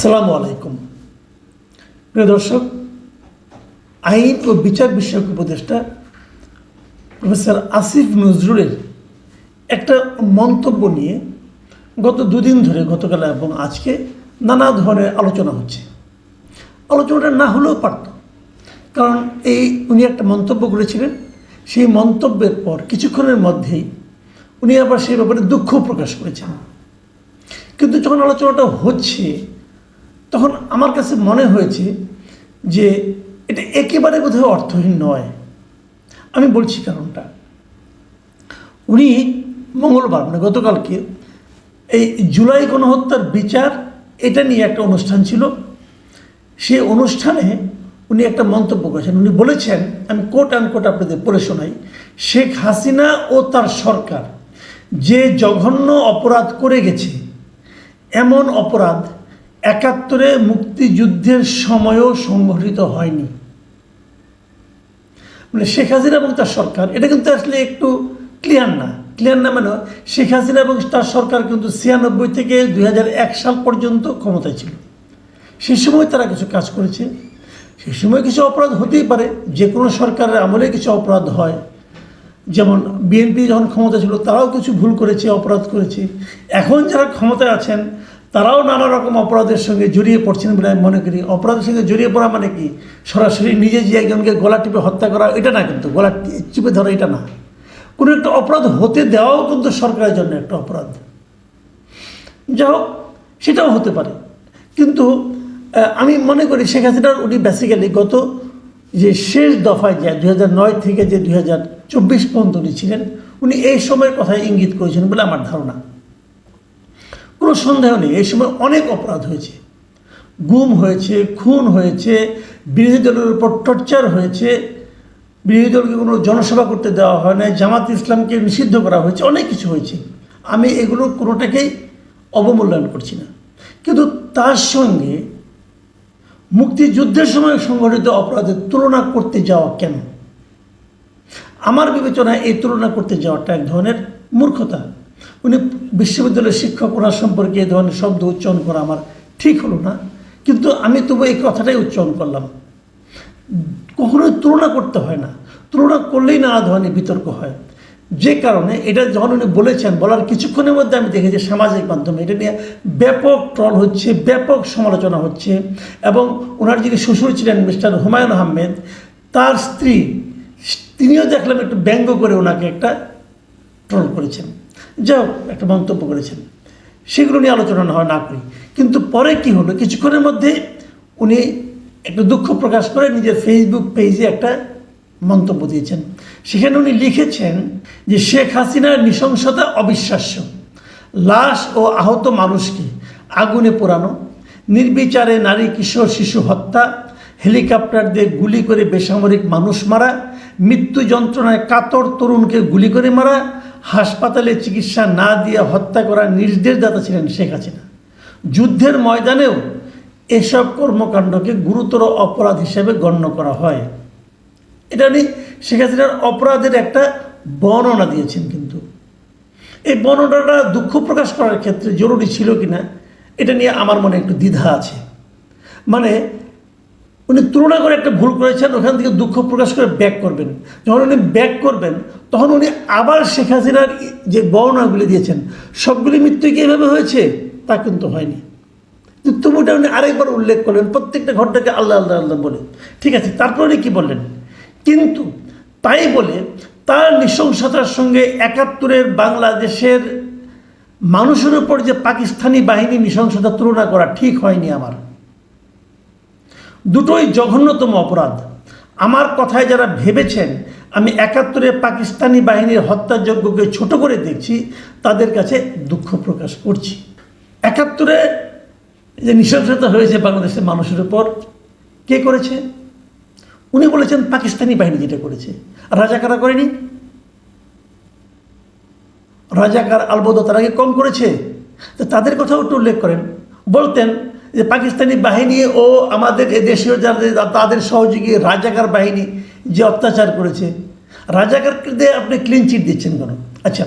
আসসালামু আলাইকুম। প্রিয় দর্শক, আইন ও বিচার বিষয়ক উপদেষ্টা প্রফেসর আসিফ নজরুলের একটা মন্তব্য নিয়ে গত দুদিন ধরে গতকাল এবং আজকে নানা ধরনের আলোচনা হচ্ছে। আলোচনাটা না হলেও পারত, কারণ এই উনি একটা মন্তব্য করেছিলেন। সেই মন্তব্যের পর কিছুক্ষণের মধ্যেই উনি আবার সেই ব্যাপারে দুঃখ প্রকাশ করেছেন। কিন্তু যখন আলোচনাটা হচ্ছে তখন আমার কাছে মনে হয়েছে যে এটা একেবারে বোধহয় অর্থহীন নয়। আমি বলছি কারণটা। উনি মঙ্গলবার মানে গতকালকে এই জুলাই গণহত্যার বিচার, এটা নিয়ে একটা অনুষ্ঠান ছিল। সে অনুষ্ঠানে উনি একটা মন্তব্য করেছেন। উনি বলেছেন, আমি কোট অ্যান্ড কোট আপনাদের পড়ে শোনাই, শেখ হাসিনা ও তার সরকার যে জঘন্য অপরাধ করে গেছে, এমন অপরাধ একাত্তরে মুক্তিযুদ্ধের সময়ও সংঘটিত হয়নি। মানে শেখ হাসিনা এবং তার সরকার, এটা কিন্তু আসলে একটু ক্লিয়ার না। ক্লিয়ার না মানে শেখ হাসিনা এবং তার সরকার কিন্তু ছিয়ানব্বই থেকে দুই হাজার এক সাল পর্যন্ত ক্ষমতায় ছিল। সেই সময় তারা কিছু কাজ করেছে। সেই সময় কিছু অপরাধ হতেই পারে, যে কোনো সরকারের আমলে কিছু অপরাধ হয়। যেমন বিএনপি যখন ক্ষমতা ছিল, তারাও কিছু ভুল করেছে, অপরাধ করেছে। এখন যারা ক্ষমতায় আছেন তারাও নানা রকম অপরাধের সঙ্গে জড়িয়ে পড়ছেন বলে আমি মনে করি। অপরাধের সঙ্গে জড়িয়ে পড়া মানে কি? সরাসরি নিজে যে একজনকে গলা টিপে হত্যা করা, এটা না কিন্তু। গলা চিপে ধরা, এটা না। কোনো একটা অপরাধ হতে দেওয়াও কিন্তু সরকারের জন্য একটা অপরাধ। যা হোক, সেটাও হতে পারে। কিন্তু আমি মনে করি শেখ হাসিনার উনি বেসিক্যালি গত যে শেষ দফায় যে নয় থেকে যে দু হাজার চব্বিশ পর্যন্ত উনি ছিলেন, উনি এই সময়ের কথায় ইঙ্গিত করেছেন বলে আমার ধারণা। কোনো সন্দেহ নেই। এই সময় অনেক অপরাধ হয়েছে। গুম হয়েছে, খুন হয়েছে, বিরোধী দলের উপর টর্চার হয়েছে, বিরোধী দলকে কোনো জনসভা করতে দেওয়া হয় না জামাত ইসলামকে নিষিদ্ধ করা হয়েছে, অনেক কিছু হয়েছে। আমি এগুলো কোনোটাকেই অবমূল্যায়ন করছি না। কিন্তু তার সঙ্গে মুক্তিযুদ্ধের সময় সংঘটিত অপরাধের তুলনা করতে যাওয়া কেন? আমার বিবেচনায় এই তুলনা করতে যাওয়াটা এক ধরনের মূর্খতা। উনি বিশ্ববিদ্যালয়ের শিক্ষক, ওনার সম্পর্কে এই ধরনের শব্দ উচ্চারণ করা আমার ঠিক হলো না। কিন্তু আমি তবু এই কথাটাই উচ্চারণ করলাম। কখনোই তুলনা করতে হয় না। তুলনা করলেই নানা ধরনের বিতর্ক হয়। যে কারণে এটা যখন উনি বলেছেন, বলার কিছুক্ষণের মধ্যে আমি দেখেছি সামাজিক মাধ্যমে এটা নিয়ে ব্যাপক ট্রল হচ্ছে, ব্যাপক সমালোচনা হচ্ছে এবং ওনার যিনি শ্বশুর ছিলেন মিস্টার হুমায়ুন আহমেদ, তার স্ত্রী, তিনিও দেখলাম একটু ব্যঙ্গ করে ওনাকে একটা ট্রল করেছেন। যাও একটা মন্তব্য করেছেন। সেগুলো নিয়ে আলোচনা না না করি। কিন্তু পরে কি হলো, কিছুক্ষণের মধ্যে উনি একটু দুঃখ প্রকাশ করে নিজের ফেসবুক পেজে একটা মন্তব্য দিয়েছেন। সেখানে উনি লিখেছেন যে, শেখ হাসিনার নৃশংসতা অবিশ্বাস্য। লাশ ও আহত মানুষকে আগুনে পোড়ানো, নির্বিচারে নারী, কিশোর, শিশু হত্যা হেলিকপ্টার দিয়ে গুলি করে বেসামরিক মানুষ মারা, মৃত্যু যন্ত্রণায় কাতর তরুণকে গুলি করে মারা হাসপাতালে চিকিৎসা না দিয়ে হত্যা করা নির্দেশদাতা ছিলেন শেখ হাসিনা। যুদ্ধের ময়দানেও এসব কর্মকাণ্ডকে গুরুতর অপরাধ হিসেবে গণ্য করা হয়। এটা উনি শেখ হাসিনার অপরাধের একটা বর্ণনা দিয়েছেন কিন্তু। এই বর্ণনাটা দুঃখ প্রকাশ করার ক্ষেত্রে জরুরি ছিল কিনা, এটা নিয়ে আমার মনে একটু দ্বিধা আছে। মানে উনি তুলনা করে একটা ভুল করেছেন, ওখান থেকে দুঃখ প্রকাশ করে ব্যাক করবেন। যখন উনি ব্যাক করবেন, তখন উনি আবার শেখ হাসিনার যে বর্ণনাগুলি দিয়েছেন, সবগুলি মৃত্যু কি এভাবে হয়েছে? তা কিন্তু হয়নি। তবুটা উনি আরেকবার উল্লেখ করলেন, প্রত্যেকটা ঘটনাকে আল্লাহ আল্লাহ আল্লাহ বলে। ঠিক আছে, তারপর উনি কী বললেন? কিন্তু তাই বলে তার নৃশংসতার সঙ্গে একাত্তরের বাংলাদেশের মানুষের উপর যে পাকিস্তানি বাহিনী নৃশংসতা তুলনা করা ঠিক হয়নি আমার। দুটোই জঘন্যতম অপরাধ। আমার কথায় যারা ভেবেছেন, আমি একাত্তরে পাকিস্তানি বাহিনীর হত্যাযজ্ঞকে ছোট করে দেখছি, তাদের কাছে দুঃখ প্রকাশ করছি। একাত্তরে যে নৃশংসতা হয়েছে বাংলাদেশের মানুষের উপর, কে করেছে? উনি বলেছেন পাকিস্তানি বাহিনী যেটা করেছে। রাজাকারা করেনি? রাজাকার আলবদ তারা কম করেছে? তাদের কথাও একটু উল্লেখ করেন। বলতেন যে পাকিস্তানি বাহিনী ও আমাদের এ দেশীয় যাদের তাদের সহযোগী রাজাকার বাহিনী যে অত্যাচার করেছে, রাজাকারকে আপনি ক্লিন চিট দিচ্ছেন কেন? আচ্ছা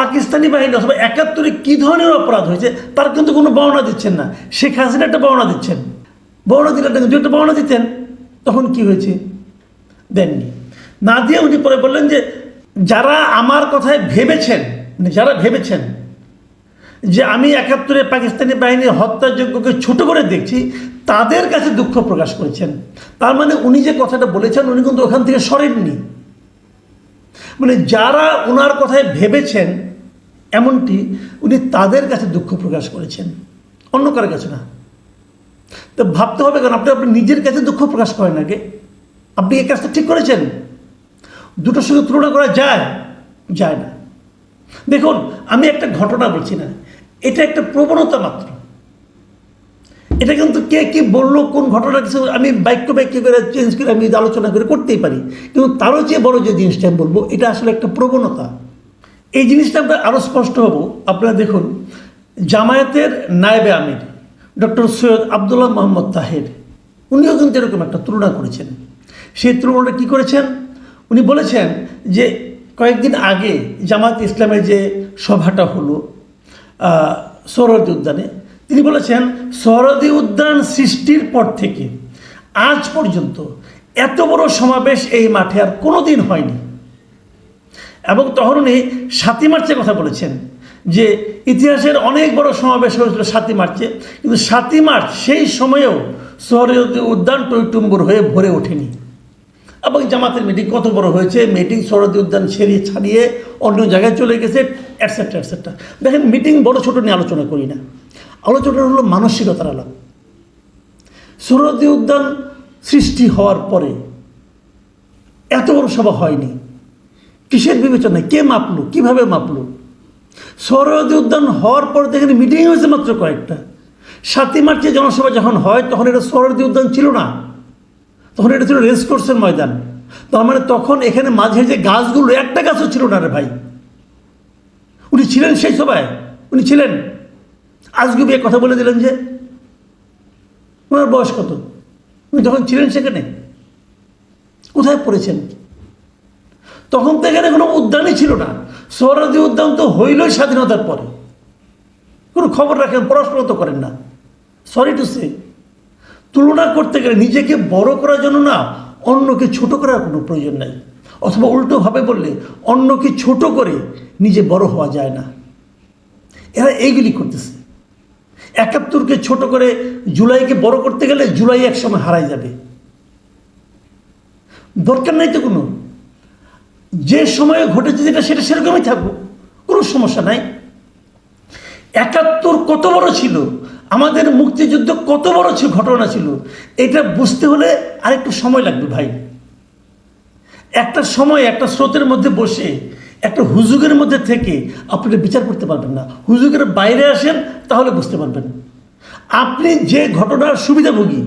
পাকিস্তানি বাহিনী অথবা একাত্তরে কী ধরনের অপরাধ হয়েছে তার কিন্তু কোনো বর্ণনা দিচ্ছেন না। শেখ হাসিনা একটা বর্ণনা দিচ্ছেন। বর্ণনা দিলে যদি একটা বর্ণনা দিতেন, তখন কি হয়েছে? দেননি না দিয়ে উনি পরে বললেন যে, যারা আমার কথায় ভেবেছেন মানে যারা ভেবেছেন যে আমি একাত্তরে পাকিস্তানি বাহিনীর হত্যাযোগ্যকে ছোট করে দেখছি, তাদের কাছে দুঃখ প্রকাশ করেছেন। তার মানে উনি যে কথাটা বলেছেন, উনি কিন্তু ওখান থেকে সরেননি। মানে যারা ওনার কথায় ভেবেছেন, এমনটি উনি তাদের কাছে দুঃখ প্রকাশ করেছেন। অন্য কারোর কাছে না। তো ভাবতে হবে কারণ আপনি আপনি নিজের কাছে দুঃখ প্রকাশ করেন আগে। আপনি এই কাজটা ঠিক করেছেন। দুটোর সঙ্গে তুলনা করা যায় যায় না। দেখুন, আমি একটা ঘটনা বলছি না। এটা একটা প্রবণতা মাত্র। এটা কিন্তু কে কি বলল, কোন ঘটনা কিছু, আমি বাক্য বাক্য করে চেঞ্জ করে আমি আলোচনা করে করতেই পারি। কিন্তু তারও চেয়ে বড় যে জিনিসটা আমি বলব, এটা আসলে একটা প্রবণতা। এই জিনিসটা আমরা আরও স্পষ্ট হব। আপনারা দেখুন, জামায়াতের নায়েবে আমির, ডক্টর সৈয়দ আবদুল্লাহ মোহাম্মদ তাহের, উনিও কিন্তু এরকম একটা তুলনা করেছেন। সেই তুলনাটা কী করেছেন? উনি বলেছেন যে কয়েকদিন আগে জামাত ইসলামের যে সভাটা হলো সৌরদী উদ্যানে তিনি বলেছেন সৌরদী উদ্যান সৃষ্টির পর থেকে আজ পর্যন্ত এত বড় সমাবেশ এই মাঠে আর কোনো দিন হয়নি। এবং তখন উনি সাতই মার্চের কথা বলেছেন যে, ইতিহাসের অনেক বড় সমাবেশ হয়েছিল সাতই মার্চে, কিন্তু সাতই মার্চ সেই সময়েও সৌরদী উদ্যান টৈটুম্বুর হয়ে ভরে ওঠেনি। এবং জামাতের মিটিং কত বড় হয়েছে, মিটিং সরদি উদ্যান ছেড়িয়ে ছাড়িয়ে অন্য জায়গায় চলে গেছে। অ্যাটসেট্রা অ্যাটসেট্রা দেখেন মিটিং বড় ছোট নিয়ে আলোচনা করি না। আলোচনা হলো মানসিকতার আলাপ। সরদি উদ্যান সৃষ্টি হওয়ার পরে এত বড় সভা হয়নি। কিসের বিবেচনায়? কে মাপলো? কীভাবে মাপলো? সৌরদী উদ্যান হওয়ার পর দেখেন মিটিং হয়েছে মাত্র কয়েকটা। সাতই মার্চে জনসভা যখন হয়, তখন এটা সৌরদী উদ্যান ছিল না। তখন এটা ছিল রেস কোর্সের ময়দান। তার মানে তখন এখানে মাঝে যে গাছগুলো, একটা গাছও ছিল না রে ভাই। উনি ছিলেন সেই সভায়, উনি ছিলেন। আজকে বিয়ে কথা বলে দিলেন যে, ওনার বয়স কত? উনি যখন ছিলেন সেখানে, কোথায় পড়েছেন? তখন তো এখানে কোনো উদ্যানই ছিল না। সোহরাদি উদ্যান তো হইলই স্বাধীনতার পরে। কোনো খবর রাখেন, পড়াশোনা তো করেন না। সরি টু সে তুলনা করতে গেলে নিজেকে বড় করার জন্য না, অন্যকে ছোট করার কোনো প্রয়োজন নাই। অথবা উল্টোভাবে বললে, অন্যকে ছোট করে নিজে বড় হওয়া যায় না। এরা এইগুলি করতেছে। একাত্তরকে ছোট করে জুলাইকে বড় করতে গেলে জুলাই একসময় হারাই যাবে। দরকার নাই তো কোনো। যে সময়ে ঘটেছে যেটা, সেটা সেরকমই থাকব কোনো সমস্যা নাই। একাত্তর কত বড় ছিল? আমাদের মুক্তিযুদ্ধ কত বড় ছিল, ঘটনা ছিল? এটা বুঝতে হলে আরেকটু সময় লাগবে ভাই। একটা সময়, একটা স্রোতের মধ্যে বসে একটা হুজুগের মধ্যে থেকে আপনি বিচার করতে পারবেন না। হুজুগের বাইরে আসেন, তাহলে বুঝতে পারবেন। আপনি যে ঘটনার সুবিধাভোগী,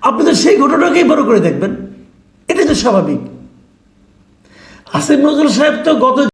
আপনি তো সেই ঘটনাকেই বড় করে দেখবেন। এটা তো স্বাভাবিক। আসিফ নজরুল সাহেব তো গত